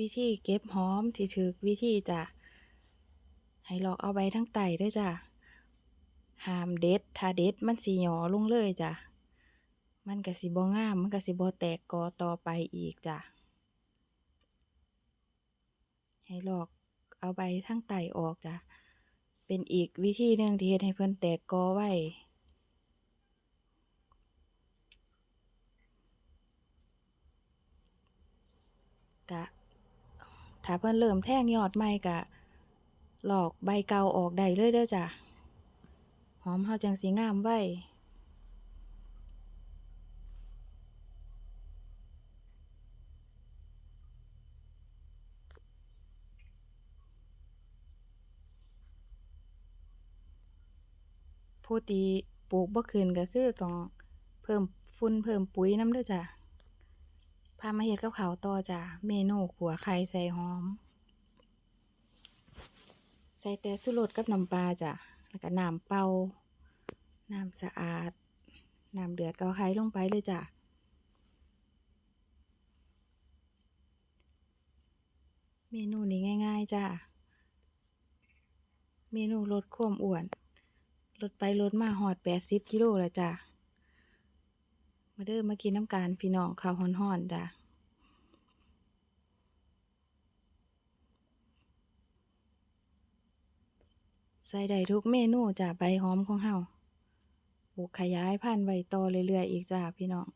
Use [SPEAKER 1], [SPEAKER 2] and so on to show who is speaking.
[SPEAKER 1] วิธีเก็บหอมที่ถูกวิธีจ้ะให้หลอกเอาใบทั้งไตด้อจ้ะห้ามเด็ดถ้าเด็ดมันสิหยอลงเลยจ้ะมันก็สิบ่งาม มันก็สิบ่แตกกอต่อไปอีกจ้ะให้หลอกเอาใบทั้งไตออกจ้ะเป็นอีกวิธีหนึ่งที่เฮ็ดให้เพิ่อนแตกกอไวก็ ถ้าเพิ่นเริ่มแทงยอดใหม่ก็ลอกใบเก่าออกได้เลยเด้อจ้ะ หอมเราจังสิงามไวผู้ที่ปลูกบ่ขึ้นก็คือต้องเพิ่มฝุ่นเพิ่มปุ๋ยน้ำเด้อจ้ะ พามาเฮ็ดกับข้าต่อจ้ะเมนูขัวไข่ใส่หอม ใส่แต่ชูรสกับน้ำปลาจ้ะแล้วก็น้ำเปล่าน้ำสะอาดน้ำเดือดก็เอไข่ลงไปเลยจ้ะเมนูนี้ง่าย ๆจ้ะเมนูลดความอ้วนลดไปลดมาฮอด80กิโลแล้วจ้ะ มาเด้อมากินนำการพี่น้องข้าวห้อนๆจ้ะใส่ได้ทุกเมนูจ้ะใบหอมของเฮาปลูกขยายพันธุ์ใบโต่อเรื่อยๆอีกจ้ะพี่น้อง